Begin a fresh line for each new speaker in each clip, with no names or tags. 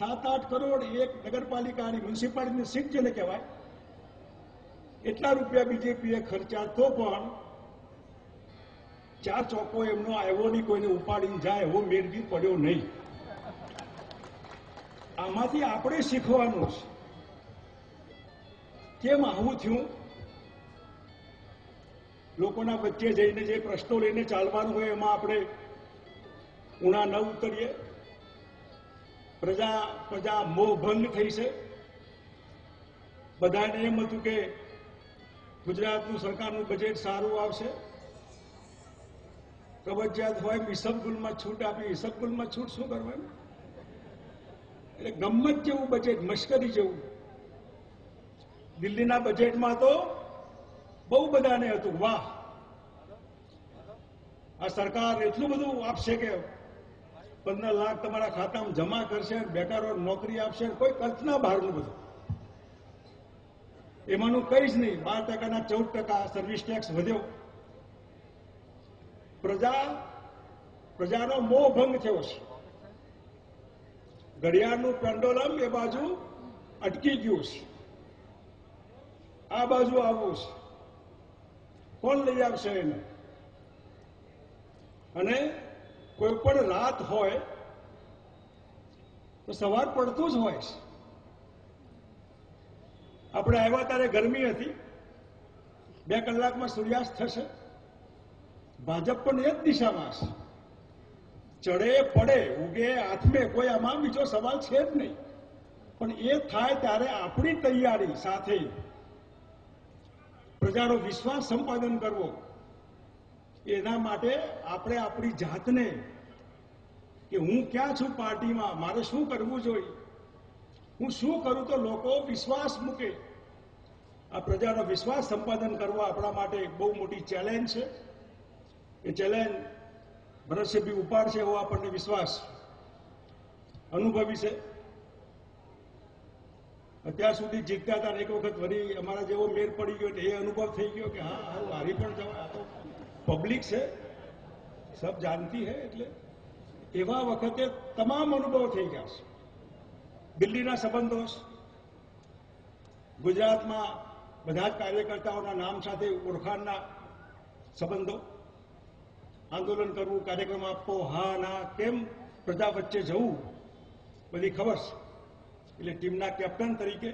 સાત આઠ કરોડ એક નગરપાલિકાની મ્યુનિસિપાલિટીની સીટ જેને કહેવાય, એટલા રૂપિયા બીજેપીએ ખર્ચા તો પણ ચાર ચોકો એમનો આવ્યો નહીં, કોઈને ઉપાડીને જાય એવો મેળવી પડ્યો નહીં. આમાંથી આપણે શીખવાનું છે કેમ આવું થયું? લોકોના વચ્ચે જઈને જે પ્રશ્નો લઈને ચાલવાનું હોય એમાં આપણે ઉણા ન ઉતરીએ. પ્રજા પ્રજા મોહભંગ થઈ છે. બધાને એમ હતું કે ગુજરાતનું સરકારનું બજેટ સારું આવશે. કબજિયાત હોય ઈસબગુલમાં છૂટ આપી. ઈસબગુલમાં છૂટ શું કરવાનું એટલે ગમત જેવું બજેટ મશ્કરી જેવું. દિલ્હીના બજેટમાં તો બહુ બધાને હતું. વાહ! આ સરકાર એટલું બધું આપશે કે પંદર લાખ તમારા ખાતામાં જમા કરશે, બેકારો નોકરી આપશે, કોઈ કલ્પના બહારનું બધું. એમાંનું કઈ જ નહીં, બાર ટકાના ચૌદ ટકા સર્વિસ ટેક્સ વધ્યો. પ્રજા, પ્રજાનો મોહ ભંગ થયો છે ઘડિયાળનું પેન્ડોલમ એ બાજુ અટકી ગયું છે આ બાજુ આવવું છે કોણ લઈ આવશે એને? અને કોઈ પણ રાત હોય, તો સવાર પડતું જ હોય આપણે આવ્યા ત્યારે ગરમી હતી. બે કલાકમાં સૂર્યાસ્ત થશે. ભાજપ પણ એ જ દિશામાં હશે. ચડે, પડે, ઉગે, આથમે, કોઈ આમાં બીજો સવાલ છે જ નહીં. પણ એ થાય ત્યારે આપણી તૈયારી સાથે પ્રજાનો વિશ્વાસ સંપાદન કરવો. એના માટે આપણે આપણી જાતને કે હું ક્યાં છું પાર્ટીમાં, મારે શું કરવું જોઈએ? હું શું કરું તો લોકો વિશ્વાસ મૂકે? આ પ્રજાનો વિશ્વાસ સંપાદન કરવો આપણા માટે એક બહુ મોટી ચેલેન્જ છે. એ ચેલેન્જ ભરતસિંહભી ઉપાડશે એવો આપણને વિશ્વાસ અનુભવી છે. અત્યાર સુધી જીતતા હતા એક વખત વળી અમારા જેવો મેર પડી ગયો એટલે એ અનુભવ થઈ ગયો કે હા હા હારી પણ જવા પબ્લિક છે, સબ જાણતી હે એટલે એવા વખતે તમામ અનુભવ થઈ ગયા છે. દિલ્હીના સંબંધો ગુજરાતમાં બધા જ કાર્યકર્તાઓના નામ સાથે ઓળખાણના સંબંધો. આંદોલન કરવું, કાર્યક્રમ આપવો, હા, ના, કેમ પ્રજા વચ્ચે જવું, બધી ખબર છે. એટલે ટીમના કેપ્ટન તરીકે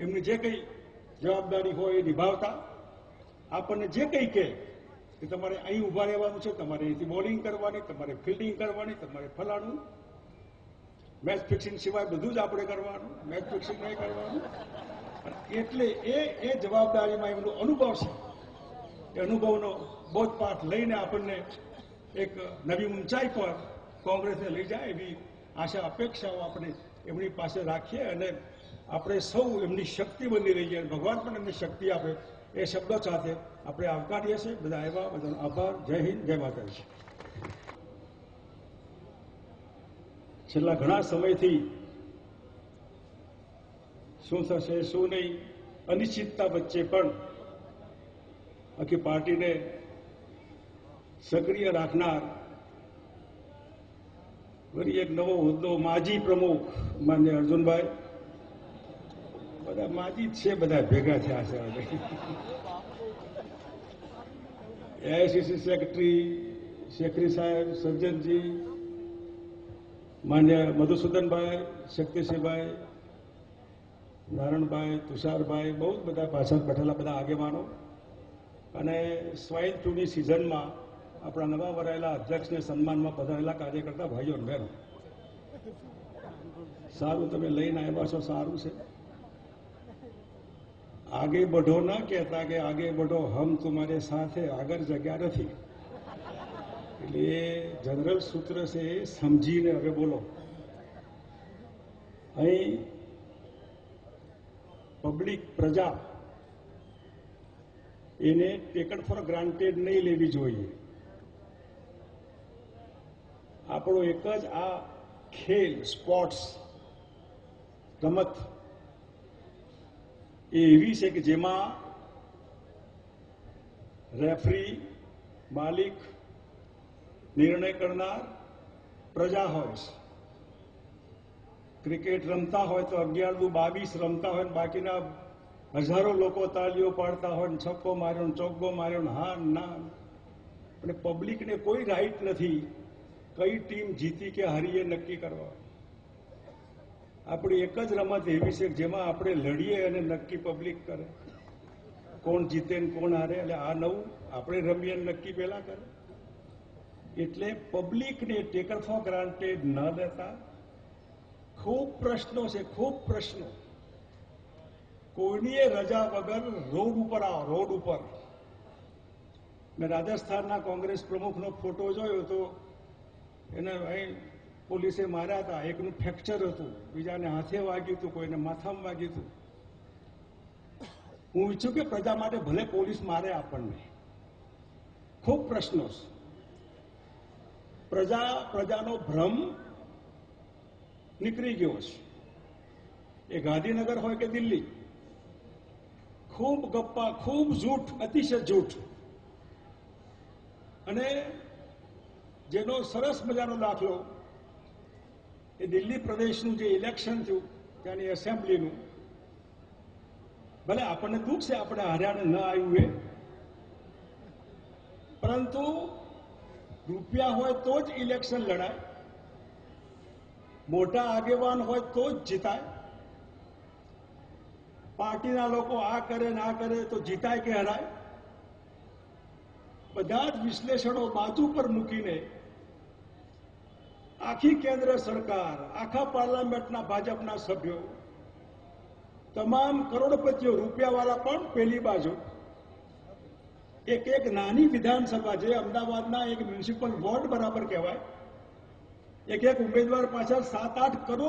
એમની જે કંઈ જવાબદારી હોય એ નિભાવતા, આપણને જે કંઈ કહે કે તમારે અહીં ઊભા રહેવાનું છે, તમારે અહીંથી બોલિંગ કરવાની, તમારે ફિલ્ડિંગ કરવાની, તમારે ફલાણું. મેચ ફિક્સિંગ સિવાય બધું જ આપણે કરવાનું મેચ ફિક્સિંગ નહીં કરવાનું. એટલે એ એ જવાબદારીમાં એમનો અનુભવ છે. એ અનુભવનો બોધપાઠ લઈને આપણને એક નવી ઊંચાઈ પર કોંગ્રેસને લઈ જાય એવી આશા, અપેક્ષાઓ આપણે એમની પાસે રાખીએ અને આપણે સૌ એમની શક્તિ બની રહીએ ભગવાન પણ એમની શક્તિ આપે એ શબ્દો સાથે આપણે આવકારીએ છીએ. બધા આવ્યા બધાનો આભાર. જય હિન્દ, જય માતાજી. છેલ્લા ઘણા સમયથી શું થશે, શું નહીં, અનિશ્ચિતતા વચ્ચે પણ આખી પાર્ટીને સક્રિય રાખનાર વળી એક નવો હોદ્દો માજી પ્રમુખ માન્ય અર્જુનભાઈ બધા માજી જ છે, બધા ભેગા થયા છે એઆઈસીસી સેક્રેટરી શેખરી સાહેબ સજ્જનજી માન્ય મધુસૂદનભાઈ, શક્તિસિંહભાઈ, નારણભાઈ, તુષારભાઈ, બહુ જ બધા પાછળ બેઠેલા બધા આગેવાનો. અને સ્વાઇન ફ્લૂની સિઝનમાં આપણા નવા વરાયેલા અધ્યક્ષને સન્માનમાં પધારેલા કાર્યકર્તા ભાઈઓ બહેનો સારું તમે લઈને આવ્યા છો, સારું છે. આગે બઢો ન કહેતા કે આગે બઢો હમ તુમારે સાથે આગળ જગ્યા નથી એટલે જનરલ સૂત્ર છે એ સમજીને હવે બોલો અહીં પબ્લિક પ્રજા એને ટેકન ફોર ગ્રાન્ટેડ નહીં લેવી જોઈએ આપણો એક જ આ ખેલ સ્પોર્ટ્સ રમત એ એવી છે કે જેમાં રેફરી, માલિક, નિર્ણય કરનાર પ્રજા હોય છે. ક્રિકેટ રમતા હોય તો અગિયાર દુ બાવીસ રમતા હોય બાકીના હજારો લોકો તાલીઓ પાડતા હોય છક્કો માર્યો ને ચોગ્ગો માર્યો ને હા, ના અને પબ્લિકને કોઈ રાઈટ નથી કઈ ટીમ જીતી કે હારી એ નક્કી કરવા. આપણી એક જ રમત એવી છે જેમાં આપણે લડીએ અને નક્કી પબ્લિક કરે. કોણ જીતે ને કોણ હારે, એટલે આ નવું આપણે રમીએ નક્કી પહેલા કરે. એટલે પબ્લિકને ટેકર ફોર ગ્રાન્ટેડ ન લેતા ખૂબ પ્રશ્નો છે, ખૂબ પ્રશ્નો. કોઈની રજા વગર રોડ ઉપર આવો, રોડ ઉપર. મેં રાજસ્થાનના કોંગ્રેસ પ્રમુખનો ફોટો જોયો તો એને અહીં પોલીસે માર્યા હતા. એકનું ફ્રેક્ચર હતું. બીજાને હાથે વાગ્યું હતું, કોઈને માથામાં વાગ્યું હતું. હું ઈચ્છું કે પ્રજા માટે ભલે પોલીસ મારે આપણને. ખૂબ પ્રશ્નો પ્રજા, પ્રજાનો ભ્રમ નીકળી ગયો છે. એ ગાંધીનગર હોય કે દિલ્હી? ખૂબ ગપ્પા, ખૂબ જૂઠ, અતિશય જૂઠ. અને જેનો સરસ મજાનો દાખલો એ દિલ્હી પ્રદેશનું જે ઇલેક્શન થયું, ત્યાંની એસેમ્બલીનું ભલે આપણને દુઃખ છે આપણે હરિયાણા ન આવ્યું એ, પરંતુ રૂપિયા હોય તો જ ઇલેક્શન લડાય, મોટા આગેવાન હોય તો જ જીતાય. પાર્ટીના લોકો આ કરે ના કરે તો જીતાય કે હરાય? બધા જ વિશ્લેષણો બાજુ પર મૂકીને આખી કેન્દ્ર સરકાર, આખા પાર્લામેન્ટના ભાજપના સભ્યો, તમામ કરોડપતિઓ રૂપિયાવાળા પણ પેલી બાજુ. એક એક નાની વિધાનસભા જે અમદાવાદના એક મ્યુનિસિપલ વોર્ડ બરાબર કહેવાય, એક એક ઉમેદવાર પાછળ સાત આઠ કરોડ